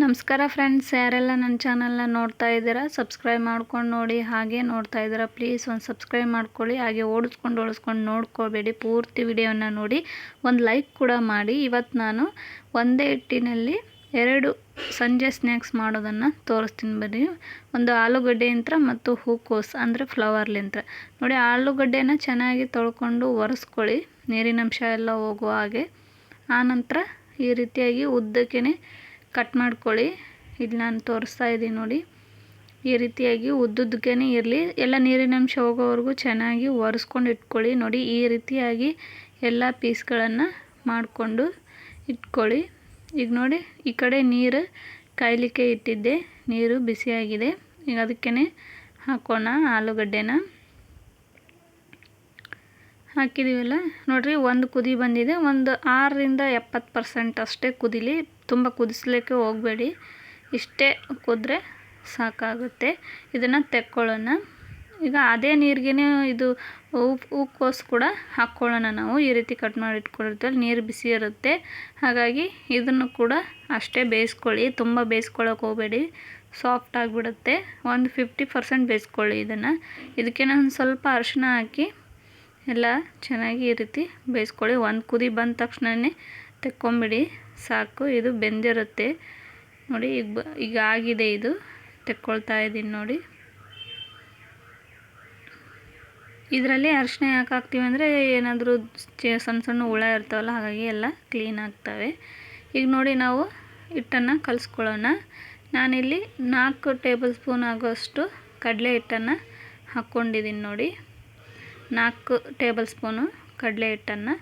ನಮಸ್ಕಾರ ಫ್ರೆಂಡ್ಸ್ ಯಾರೆಲ್ಲ ನನ್ನ ಚಾನಲ್ನ ನೋಡ್ತಾ ಇದ್ದೀರಾ ಸಬ್ಸ್ಕ್ರೈಬ್ ಮಾಡ್ಕೊಂಡು ನೋಡಿ, ಹಾಗೆ ನೋಡ್ತಾ ಇದ್ದೀರಾ ಪ್ಲೀಸ್ ಒಂದು ಸಬ್ಸ್ಕ್ರೈಬ್ ಮಾಡ್ಕೊಳ್ಳಿ, ಹಾಗೆ ಓಡಿಸ್ಕೊಂಡು ಓಡಿಸ್ಕೊಂಡು ನೋಡ್ಕೋಬೇಡಿ, ಪೂರ್ತಿ ವಿಡಿಯೋನ ನೋಡಿ, ಒಂದು ಲೈಕ್ ಕೂಡ ಮಾಡಿ. ಇವತ್ತು ನಾನು ಒಂದೇ ಹಿಟ್ಟಿನಲ್ಲಿ ಎರಡು ಸಂಜೆ ಸ್ನ್ಯಾಕ್ಸ್ ಮಾಡೋದನ್ನು ತೋರಿಸ್ತೀನಿ ಬನ್ನಿ. ಒಂದು ಆಲೂಗಡ್ಡೆ ಯಂತ್ರ ಮತ್ತು ಹೂಕೋಸು, ಅಂದರೆ ಫ್ಲವರ್ ಯಂತ್ರ. ನೋಡಿ, ಆಲೂಗಡ್ಡೆನ ಚೆನ್ನಾಗಿ ತೊಳ್ಕೊಂಡು ಒರೆಸ್ಕೊಳ್ಳಿ. ನೀರಿನಂಶ ಎಲ್ಲ ಹೋಗುವ ಹಾಗೆ. ಆನಂತರ ಈ ರೀತಿಯಾಗಿ ಉದ್ದಕ್ಕೆ ಕಟ್ ಮಾಡ್ಕೊಳ್ಳಿ. ಇಲ್ಲಿ ನಾನು ತೋರಿಸ್ತಾ ಇದ್ದೀನಿ ನೋಡಿ. ಈ ರೀತಿಯಾಗಿ ಉದ್ದುದ್ದಕ್ಕೆ ಇರಲಿ. ಎಲ್ಲ ನೀರಿನಂಶ ಹೋಗೋವರೆಗೂ ಚೆನ್ನಾಗಿ ಒರೆಸ್ಕೊಂಡು ಇಟ್ಕೊಳ್ಳಿ. ನೋಡಿ, ಈ ರೀತಿಯಾಗಿ ಎಲ್ಲ ಪೀಸ್ಗಳನ್ನು ಮಾಡಿಕೊಂಡು ಇಟ್ಕೊಳ್ಳಿ. ಈಗ ನೋಡಿ, ಈ ಕಡೆ ನೀರು ಕಾಯಲಿಕ್ಕೆ ಇಟ್ಟಿದ್ದೆ. ನೀರು ಬಿಸಿಯಾಗಿದೆ. ಈಗ ಅದಕ್ಕೆ ಹಾಕೋಣ ಆಲೂಗಡ್ಡೆನ. ಹಾಕಿದ್ದೀವಲ್ಲ ನೋಡಿರಿ, ಒಂದು ಕುದಿ ಬಂದಿದೆ. ಒಂದು ಆರರಿಂದ ಎಪ್ಪತ್ತು ಪರ್ಸೆಂಟ್ ಅಷ್ಟೇ ಕುದಿಲಿ. ತುಂಬ ಕುದಿಸ್ಲಿಕ್ಕೆ ಹೋಗಬೇಡಿ. ಇಷ್ಟೇ ಕುದ್ರೆ ಸಾಕಾಗುತ್ತೆ. ಇದನ್ನು ತೆಕ್ಕೊಳ್ಳೋಣ. ಈಗ ಅದೇ ನೀರಿಗೆ ಇದು ಉಪ್ಪು ಹೂಕೋಸು ಕೂಡ ಹಾಕ್ಕೊಳ್ಳೋಣ ನಾವು. ಈ ರೀತಿ ಕಟ್ ಮಾಡಿ ಇಟ್ಕೊಂಡಿರ್ತೀವಲ್ಲ ನೀರು ಬಿಸಿ ಇರುತ್ತೆ. ಹಾಗಾಗಿ ಇದನ್ನು ಕೂಡ ಅಷ್ಟೇ ಬೇಯಿಸ್ಕೊಳ್ಳಿ. ತುಂಬ ಬೇಯಿಸ್ಕೊಳ್ಳೋಕೆ ಹೋಗಬೇಡಿ. ಸಾಫ್ಟ್ ಆಗಿಬಿಡುತ್ತೆ. ಒಂದು ಫಿಫ್ಟಿ ಪರ್ಸೆಂಟ್ ಬೇಯಿಸ್ಕೊಳ್ಳಿ ಇದನ್ನು. ಇದಕ್ಕೆ ನಾನು ಸ್ವಲ್ಪ ಅರಿಶಿನ ಹಾಕಿ ಎಲ್ಲ ಚೆನ್ನಾಗಿ ಈ ರೀತಿ ಬೇಯಿಸ್ಕೊಳ್ಳಿ. ಒಂದು ಕುದಿ ಬಂದ ತಕ್ಷಣವೇ ತೆಕ್ಕೊಂಬಿಡಿ. ಸಾಕು, ಇದು ಬೆಂದಿರುತ್ತೆ. ನೋಡಿ, ಈಗ ಬ, ಈಗ ಆಗಿದೆ ಇದು. ತೆಕ್ಕೊಳ್ತಾ ಇದ್ದೀನಿ ನೋಡಿ. ಇದರಲ್ಲಿ ಅರಿಶಿನ ಯಾಕೆ ಹಾಕ್ತೀವಿ ಅಂದರೆ, ಏನಾದರೂ ಸಣ್ಣ ಸಣ್ಣ ಹುಳ ಇರ್ತಾವಲ್ಲ, ಹಾಗಾಗಿ ಎಲ್ಲ ಕ್ಲೀನ್ ಆಗ್ತವೆ. ಈಗ ನೋಡಿ, ನಾವು ಹಿಟ್ಟನ್ನು ಕಲಿಸ್ಕೊಳ್ಳೋಣ. ನಾನಿಲ್ಲಿ ನಾಲ್ಕು ಟೇಬಲ್ ಸ್ಪೂನ್ ಆಗೋಷ್ಟು ಕಡಲೆ ಹಿಟ್ಟನ್ನು ಹಾಕ್ಕೊಂಡಿದ್ದೀನಿ ನೋಡಿ. ನಾಲ್ಕು ಟೇಬಲ್ ಸ್ಪೂನು ಕಡಲೆ ಹಿಟ್ಟನ್ನು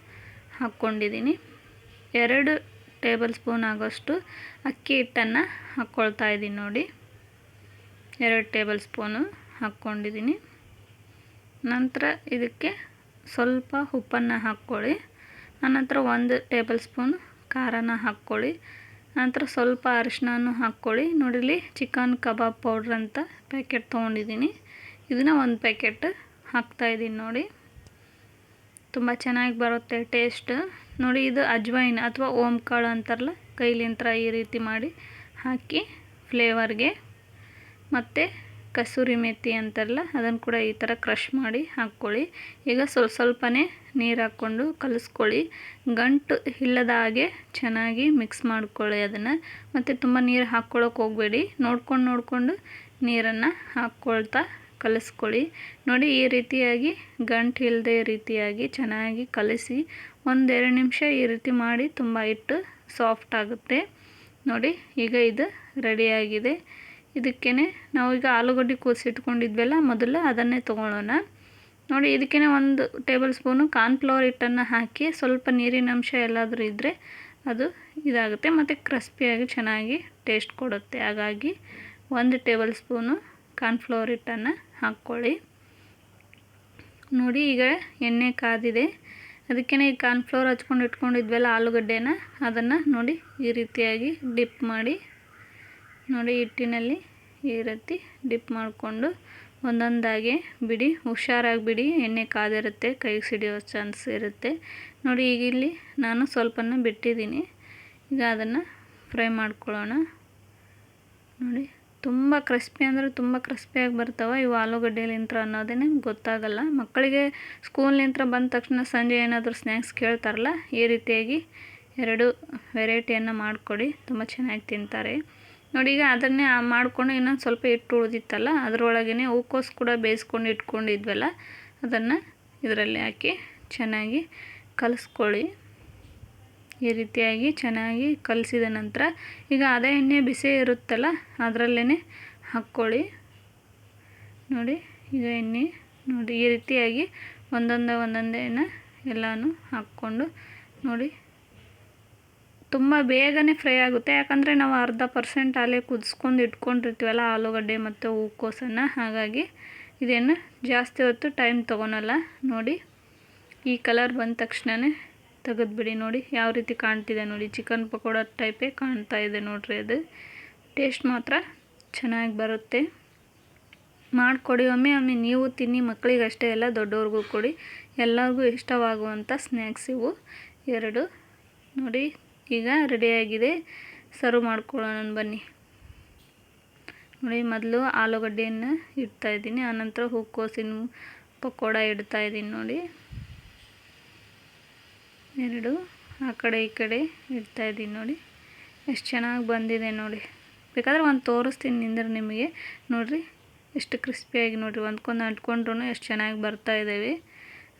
ಹಾಕ್ಕೊಂಡಿದ್ದೀನಿ. ಎರಡು ಟೇಬಲ್ ಸ್ಪೂನ್ ಆಗೋಷ್ಟು ಅಕ್ಕಿ ಹಿಟ್ಟನ್ನು ಹಾಕ್ಕೊಳ್ತಾ ಇದ್ದೀನಿ ನೋಡಿ. ಎರಡು ಟೇಬಲ್ ಸ್ಪೂನು ಹಾಕ್ಕೊಂಡಿದ್ದೀನಿ. ನಂತರ ಇದಕ್ಕೆ ಸ್ವಲ್ಪ ಉಪ್ಪನ್ನು ಹಾಕ್ಕೊಳ್ಳಿ. ಆನಂತರ ಒಂದು ಟೇಬಲ್ ಸ್ಪೂನ್ ಖಾರನ ಹಾಕ್ಕೊಳ್ಳಿ. ನಂತರ ಸ್ವಲ್ಪ ಅರಿಶಿನೂ ಹಾಕ್ಕೊಳ್ಳಿ. ನೋಡಿಲಿ ಚಿಕನ್ ಕಬಾಬ್ ಪೌಡ್ರ್ ಅಂತ ಪ್ಯಾಕೆಟ್ ತೊಗೊಂಡಿದ್ದೀನಿ. ಇದನ್ನು ಒಂದು ಪ್ಯಾಕೆಟ್ ಹಾಕ್ತಾಯಿದ್ದೀನಿ ನೋಡಿ. ತುಂಬ ಚೆನ್ನಾಗಿ ಬರುತ್ತೆ ಟೇಸ್ಟ್. ನೋಡಿ ಇದು ಅಜ್ವೈನ್ ಅಥವಾ ಓಮ್ ಕಾಳು ಅಂತಾರಲ್ಲ? ಕೈಲಿಂತ್ರ ಈ ರೀತಿ ಮಾಡಿ ಹಾಕಿ ಫ್ಲೇವರ್ಗೆ. ಮತ್ತು ಕಸೂರಿ ಮೆತ್ತಿ ಅಂತಾರಲ್ಲ, ಅದನ್ನು ಕೂಡ ಈ ಥರ ಕ್ರಷ್ ಮಾಡಿ ಹಾಕ್ಕೊಳ್ಳಿ. ಈಗ ಸ್ವಲ್ಪ ಸ್ವಲ್ಪನೇ ನೀರು ಹಾಕ್ಕೊಂಡು ಕಲಿಸ್ಕೊಳ್ಳಿ. ಗಂಟು ಇಲ್ಲದ ಹಾಗೆ ಚೆನ್ನಾಗಿ ಮಿಕ್ಸ್ ಮಾಡ್ಕೊಳ್ಳಿ ಅದನ್ನು. ಮತ್ತು ತುಂಬ ನೀರು ಹಾಕ್ಕೊಳ್ಳೋಕೆ ಹೋಗಬೇಡಿ. ನೋಡ್ಕೊಂಡು ನೋಡಿಕೊಂಡು ನೀರನ್ನು ಹಾಕ್ಕೊಳ್ತಾ ಕಲಿಸ್ಕೊಳ್ಳಿ. ನೋಡಿ ಈ ರೀತಿಯಾಗಿ ಗಂಟು ಇಲ್ಲದೆ ರೀತಿಯಾಗಿ ಚೆನ್ನಾಗಿ ಕಲಿಸಿ ಒಂದೆರಡು ನಿಮಿಷ ಈ ರೀತಿ ಮಾಡಿ ತುಂಬ ಇಟ್ಟು ಸಾಫ್ಟ್ ಆಗುತ್ತೆ. ನೋಡಿ, ಈಗ ಇದು ರೆಡಿಯಾಗಿದೆ ಇದಕ್ಕೇ ನಾವು ಈಗ ಆಲೂಗಡ್ಡೆ ಕೂಸಿಟ್ಕೊಂಡಿದ್ವಲ್ಲ ಮೊದಲು ಅದನ್ನೇ ತೊಗೊಳ್ಳೋಣ. ನೋಡಿ ಇದಕ್ಕೇ ಒಂದು ಟೇಬಲ್ ಸ್ಪೂನು ಕಾರ್ನ್ಫ್ಲವರ್ ಹಿಟ್ಟನ್ನು ಹಾಕಿ ಸ್ವಲ್ಪ ನೀರಿನ ಅಂಶ ಎಲ್ಲಾದರೂ ಇದ್ದರೆ ಅದು ಇದಾಗುತ್ತೆ. ಮತ್ತು ಕ್ರಿಸ್ಪಿಯಾಗಿ ಚೆನ್ನಾಗಿ ಟೇಸ್ಟ್ ಕೊಡುತ್ತೆ. ಹಾಗಾಗಿ ಒಂದು ಟೇಬಲ್ ಸ್ಪೂನು ಕಾರ್ನ್ಫ್ಲವರ್ ಹಿಟ್ಟನ್ನು ಹಾಕ್ಕೊಳ್ಳಿ. ನೋಡಿ, ಈಗ ಎಣ್ಣೆ ಕಾದಿದೆ. ಅದಕ್ಕೇ ಈ ಕಾರ್ನ್ಫ್ಲವರ್ ಹಚ್ಕೊಂಡು ಇಟ್ಕೊಂಡಿದ್ವಲ್ಲ ಆಲೂಗಡ್ಡೆನ? ಅದನ್ನು ನೋಡಿ ಈ ರೀತಿಯಾಗಿ ಡಿಪ್ ಮಾಡಿ, ನೋಡಿ ಹಿಟ್ಟಿನಲ್ಲಿ ಈ ರೀತಿ ಡಿಪ್ ಮಾಡಿಕೊಂಡು ಒಂದೊಂದಾಗಿ ಬಿಡಿ. ಹುಷಾರಾಗಿ ಬಿಡಿ ಎಣ್ಣೆ ಕಾದಿರುತ್ತೆ, ಕೈಗೆ ಸಿಡಿಯೋ ಚಾನ್ಸ್ ಇರುತ್ತೆ. ನೋಡಿ ಈಗ ಇಲ್ಲಿ ನಾನು ಸ್ವಲ್ಪನ ಬಿಟ್ಟಿದ್ದೀನಿ. ಈಗ ಅದನ್ನು ಫ್ರೈ ಮಾಡ್ಕೊಳ್ಳೋಣ. ನೋಡಿ. ತುಂಬ ಕ್ರಿಸ್ಪಿ ಅಂದರೆ ತುಂಬ ಕ್ರಿಸ್ಪಿಯಾಗಿ ಬರ್ತಾವೆ ಇವು ಆಲೂಗಡ್ಡೆಲಿಂತ್ರ ಅನ್ನೋದೇ ಗೊತ್ತಾಗಲ್ಲ. ಮಕ್ಕಳಿಗೆ ಸ್ಕೂಲ್ನಿಂತ್ರ ಬಂದ ತಕ್ಷಣ ಸಂಜೆ ಏನಾದರೂ ಸ್ನ್ಯಾಕ್ಸ್ ಕೇಳ್ತಾರಲ್ಲ, ಈ ರೀತಿಯಾಗಿ ಎರಡು ವೆರೈಟಿಯನ್ನು ಮಾಡಿಕೊಡಿ, ತುಂಬ ಚೆನ್ನಾಗಿ ತಿಂತಾರೆ. ನೋಡಿ ಈಗ ಅದನ್ನೇ ಮಾಡಿಕೊಂಡು ಇನ್ನೊಂದು ಸ್ವಲ್ಪ ಹಿಟ್ಟು ಉಳಿದಿತ್ತಲ್ಲ ಅದರೊಳಗೇ ಹೂಕೋಸು ಕೂಡ ಬೇಯಿಸ್ಕೊಂಡು ಇಟ್ಕೊಂಡಿದ್ವಲ್ಲ, ಅದನ್ನು ಇದರಲ್ಲಿ ಹಾಕಿ ಚೆನ್ನಾಗಿ ಕಲಿಸ್ಕೊಳ್ಳಿ. ಈ ರೀತಿಯಾಗಿ ಚೆನ್ನಾಗಿ ಕಲಸಿದ ನಂತರ ಈಗ ಅದೇ ಎಣ್ಣೆ ಬಿಸಿ ಇರುತ್ತಲ್ಲ ಅದರಲ್ಲೇ ಹಾಕ್ಕೊಳ್ಳಿ. ನೋಡಿ, ಈಗ ಎಣ್ಣೆ, ನೋಡಿ, ಈ ರೀತಿಯಾಗಿ ಒಂದೊಂದೇ ಒಂದೊಂದೇನ ಎಲ್ಲನೂ ಹಾಕ್ಕೊಂಡು, ನೋಡಿ. ತುಂಬ ಬೇಗನೆ ಫ್ರೈ ಆಗುತ್ತೆ, ಯಾಕಂದರೆ ನಾವು ಅರ್ಧ ಪರ್ಸೆಂಟ್ ಅಲ್ಲೇ ಕುದಿಸ್ಕೊಂಡು ಇಟ್ಕೊಂಡಿರ್ತೀವಲ್ಲ ಆಲೂಗಡ್ಡೆ ಮತ್ತು ಹೂಕೋಸನ್ನು. ಹಾಗಾಗಿ ಇದೇನು ಜಾಸ್ತಿ ಹೊತ್ತು ಟೈಮ್ ತೊಗೊಳಲ್ಲ. ನೋಡಿ, ಈ ಕಲರ್ ಬಂದ ತಕ್ಷಣವೇ ತೆಗೆದ್ಬಿಡಿ ನೋಡಿ. ಯಾವ ರೀತಿ ಕಾಣ್ತಿದೆ ನೋಡಿ. ಚಿಕನ್ ಪಕೋಡ ಟೈಪೇ ಕಾಣ್ತಾ ಇದೆ ನೋಡಿರಿ ಅದು. ಟೇಸ್ಟ್ ಮಾತ್ರ ಚೆನ್ನಾಗಿ ಬರುತ್ತೆ. ಮಾಡಿಕೊಡಿ ಒಮ್ಮೆ ಒಮ್ಮೆ ನೀವು ತಿನ್ನಿ ಮಕ್ಕಳಿಗೆ ಅಷ್ಟೇ ದೊಡ್ಡವ್ರಿಗೂ ಕೊಡಿ. ಎಲ್ಲರಿಗೂ ಇಷ್ಟವಾಗುವಂಥ ಸ್ನ್ಯಾಕ್ಸ್ ಇವು. ಎರಡು. ನೋಡಿ, ಈಗ ರೆಡಿಯಾಗಿದೆ ಸರ್ವ್ ಮಾಡ್ಕೊಳ್ಳೋಣ ಬನ್ನಿ. ನೋಡಿ, ಮೊದಲು ಆಲೂಗಡ್ಡೆಯನ್ನು ಇಡ್ತಾ ಇದ್ದೀನಿ. ಆನಂತರ ಹೂಕೋಸಿನ ಪಕೋಡ ಇಡ್ತಾ ಇದ್ದೀನಿ ನೋಡಿ. ಎರಡು, ಆ ಕಡೆ ಈ ಕಡೆ ಇಡ್ತಾ ಇದ್ದೀನಿ ನೋಡಿ. ಎಷ್ಟು ಚೆನ್ನಾಗಿ ಬಂದಿದೆ ನೋಡಿ. ಬೇಕಾದ್ರೆ ಒಂದು ತೋರಿಸ್ತೀನಿ ನಿಂದ್ರೆ ನಿಮಗೆ. ನೋಡಿರಿ, ಎಷ್ಟು ಕ್ರಿಸ್ಪಿಯಾಗಿ ನೋಡಿರಿ. ಒಂದ್ಕೊಂದು ಅಂಟ್ಕೊಂಡ್ರೂ ಎಷ್ಟು ಚೆನ್ನಾಗಿ ಬರ್ತಾ ಇದ್ದಾವೆ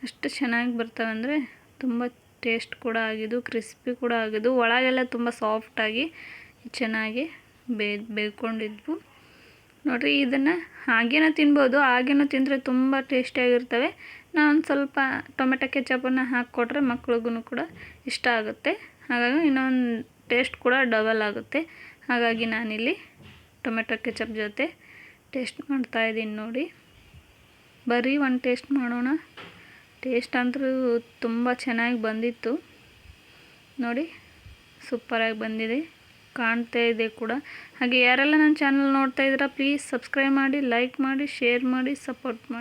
ಅಷ್ಟು ಚೆನ್ನಾಗಿ ಬರ್ತವೆ ಅಂದರೆ ತುಂಬ ಟೇಸ್ಟ್ ಕೂಡ ಆಗಿದ್ದು, ಕ್ರಿಸ್ಪಿ ಕೂಡ ಆಗಿದ್ದು, ಒಳಗೆಲ್ಲ ತುಂಬ ಸಾಫ್ಟಾಗಿ ಚೆನ್ನಾಗಿ ಬೇ ಬೇಯ್ಕೊಂಡಿದ್ವು ನೋಡಿರಿ, ಇದನ್ನು ಹಾಗೇನೂ ತಿನ್ಬೋದು. ಹಾಗೇನೂ ತಿಂದರೆ ತುಂಬ ಟೇಸ್ಟಿಯಾಗಿರ್ತವೆ ನಾನು ಸ್ವಲ್ಪ ಟೊಮೆಟೊ ಕೆಚಪನ್ನು ಹಾಕಿಕೊಟ್ರೆ ಮಕ್ಳಿಗೂ ಕೂಡ ಇಷ್ಟ ಆಗುತ್ತೆ. ಹಾಗಾಗಿ ಇನ್ನೊಂದು ಟೇಸ್ಟ್ ಕೂಡ ಡಬಲ್ ಆಗುತ್ತೆ. ಹಾಗಾಗಿ ನಾನಿಲ್ಲಿ ಟೊಮೆಟೊ ಕೆಚಪ್ ಜೊತೆ ಟೇಸ್ಟ್ ಮಾಡ್ತಾಯಿದ್ದೀನಿ ನೋಡಿ. ಬರೀ ಒಂದು ಟೇಸ್ಟ್ ಮಾಡೋಣ. ಟೇಸ್ಟ್ ಅಂತೂ ತುಂಬ ಚೆನ್ನಾಗಿ ಬಂದಿತ್ತು. ನೋಡಿ ಸೂಪರಾಗಿ ಬಂದಿದೆ. ಕಾಣ್ತಾ ಇದೆ ಕೂಡ. ಹಾಗೆ ಯಾರೆಲ್ಲ ನನ್ನ ಚಾನಲ್ ನೋಡ್ತಾ ಇದ್ದೀರಾ ಪ್ಲೀಸ್ ಸಬ್ಸ್ಕ್ರೈಬ್ ಮಾಡಿ ಲೈಕ್ ಮಾಡಿ ಶೇರ್ ಮಾಡಿ ಸಪೋರ್ಟ್ ಮಾಡಿ.